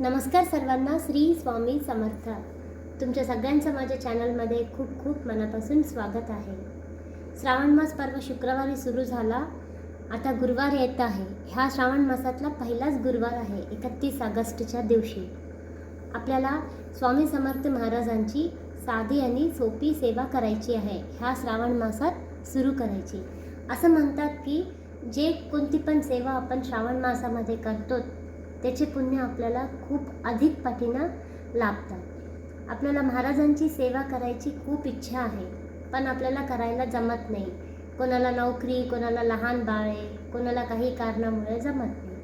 नमस्कार सर्वांना श्री स्वामी समर्थ. तुमच्या सगळ्यांचं माझ्या चॅनलमध्ये खूप खूप मनापासून स्वागत आहे. श्रावण मास पर्व शुक्रवारी सुरू झाला. आता गुरुवार येत आहे. ह्या श्रावण मासातला पहिलाच गुरुवार आहे एकतीस ऑगस्टच्या दिवशी. आपल्याला स्वामी समर्थ महाराजांची साधी आणि सोपी सेवा करायची आहे. ह्या श्रावण मासात सुरू करायची. असं म्हणतात की जे कोणती पण सेवा आपण श्रावण मासामध्ये करतो त्याचे पुण्य आपल्याला खूप अधिक पटीनं लाभतात. आपल्याला महाराजांची सेवा करायची खूप इच्छा आहे पण आपल्याला करायला जमत नाही. कोणाला नोकरी कोणाला लहान बाळ आहे कोणाला काही कारणामुळे जमत नाही.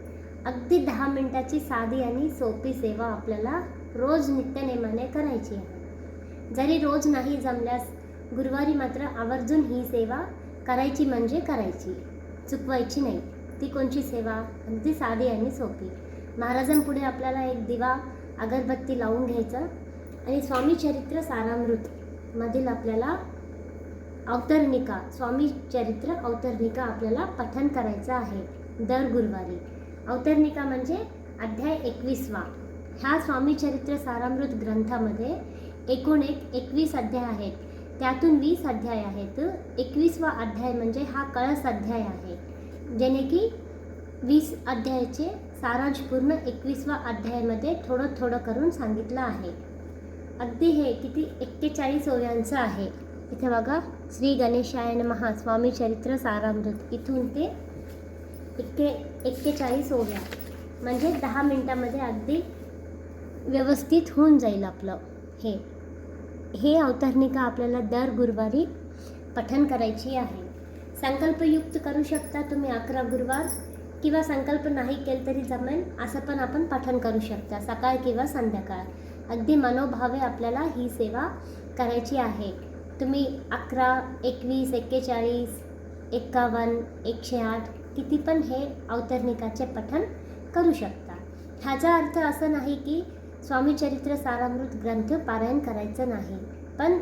अगदी दहा मिनटाची साधी आणि सोपी सेवा आपल्याला रोज नित्यनेमाने करायची आहे. जरी रोज नाही जमल्यास गुरुवारी मात्र आवर्जून ही सेवा करायची म्हणजे करायची. चुकवायची नाही. ती कोणची सेवा? अगदी साधी आणि सोपी. महाराजांपुढे आपल्याला एक दिवा अगरबत्ती लावून घ्यायचं आणि स्वामी चरित्र सारामृत मधील आपल्याला अवतरणिका स्वामी चरित्र अवतरणिका आपल्याला पठन करायचं आहे दर गुरुवारी. अवतरणिका म्हणजे अध्याय एकवीसवा. ह्या स्वामी चरित्र सारामृत ग्रंथामध्ये एकूण एक एकवीस अध्याय आहेत. त्यातून वीस अध्याय आहेत. एकवीसवा अध्याय म्हणजे हा कळस अध्याय आहे. जेणे की वीस अध्यायाचे सारांश पूर्ण एकवीसवा अध्यायामध्ये थोडं थोडं करून सांगितलं आहे. अगदी हे किती एक्केचाळीस ओव्यांचं आहे. इथे बघा श्री गणेशायन नमः स्वामी चरित्र सारामृत. इथून ते एक्के एक्केचाळीस ओव्या. म्हणजे दहा मिनटामध्ये अगदी व्यवस्थित होऊन जाईल आपलं हे. हे अवतरणिका आपल्याला दर गुरुवारी पठन करायची आहे. संकल्पयुक्त करू शकता तुम्ही अकरा गुरुवार. किंवा संकल्प नाही केलं तरी जमेल असं पण आपण पठन करू शकता सकाळ किंवा संध्याकाळ. अगदी मनोभावे आपल्याला ही सेवा करायची आहे. तुम्ही अकरा एकवीस एक्केचाळीस एक्कावन्न एकशे आठ किती पण हे अवतरणिकाचे पठन करू शकता. ह्याचा अर्थ असं नाही की स्वामीचरित्र सारामृत ग्रंथ पारायण करायचं नाही पण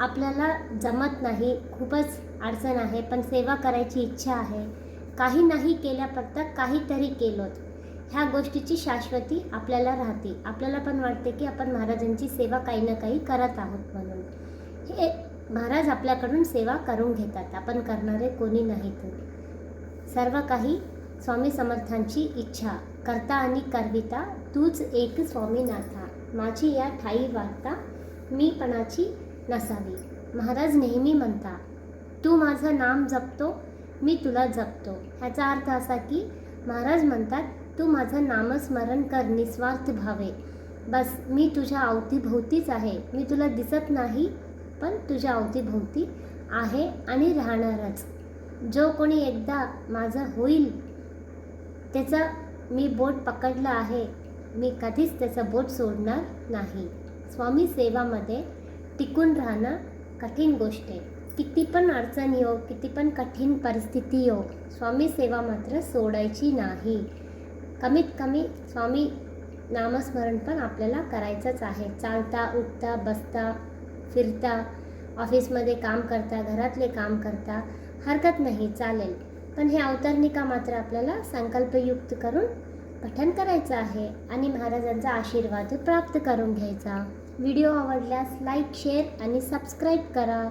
आपल्याला जमत नाही खूपच अडचण आहे पण सेवा करायची इच्छा आहे काही नाही केल्यापरता काहीतरी केलोत. ह्या गोष्टीची शाश्वती आपल्याला राहते. आपल्याला पण वाटते की आपण महाराजांची सेवा काही ना काही करत आहोत म्हणून. हे महाराज आपल्याकडून सेवा करून घेतात. आपण करणारे कोणी नाहीत सर्व काही स्वामी समर्थांची इच्छा. करता आणि करविता तूच एक स्वामीनाथा. माझी या ठाई वार्ता मीपणाची नसावी. महाराज नेहमी म्हणता तू माझं नाम जपतो मी तुला जपतो. ह्याचा अर्थ असा की महाराज म्हणतात तू माझं नामस्मरण कर निस्वार्थ भावे. बस मी तुझ्या अवतीभोवतीच आहे. मी तुला दिसत नाही पण तुझ्या अवतीभोवती आहे आणि राहणारच. जो कोणी एकदा माझं होईल त्याचं मी बोट पकडलं आहे. मी कधीच त्याचं बोट सोडणार नाही. स्वामी सेवामध्ये टिकून राहणं कठीण गोष्ट आहे. किती पण अडचण येऊ हो, किती पण कठीण परिस्थिती येऊ स्वामी सेवा मात्र सोडायची नाही. कमीत कमी स्वामी नामस्मरण पण आपल्याला करायचंच आहे. चालता उठता बसता फिरता ऑफिसमध्ये काम करता घरातले काम करता हरकत नाही चालेल. पण हे अवतरणिका मात्र आपल्याला संकल्पयुक्त करून पठन करायचं आहे आणि महाराजांचा आशीर्वाद प्राप्त करून घ्यायचा. व्हिडिओ आवडल्यास लाईक शेअर आणि सबस्क्राईब करा.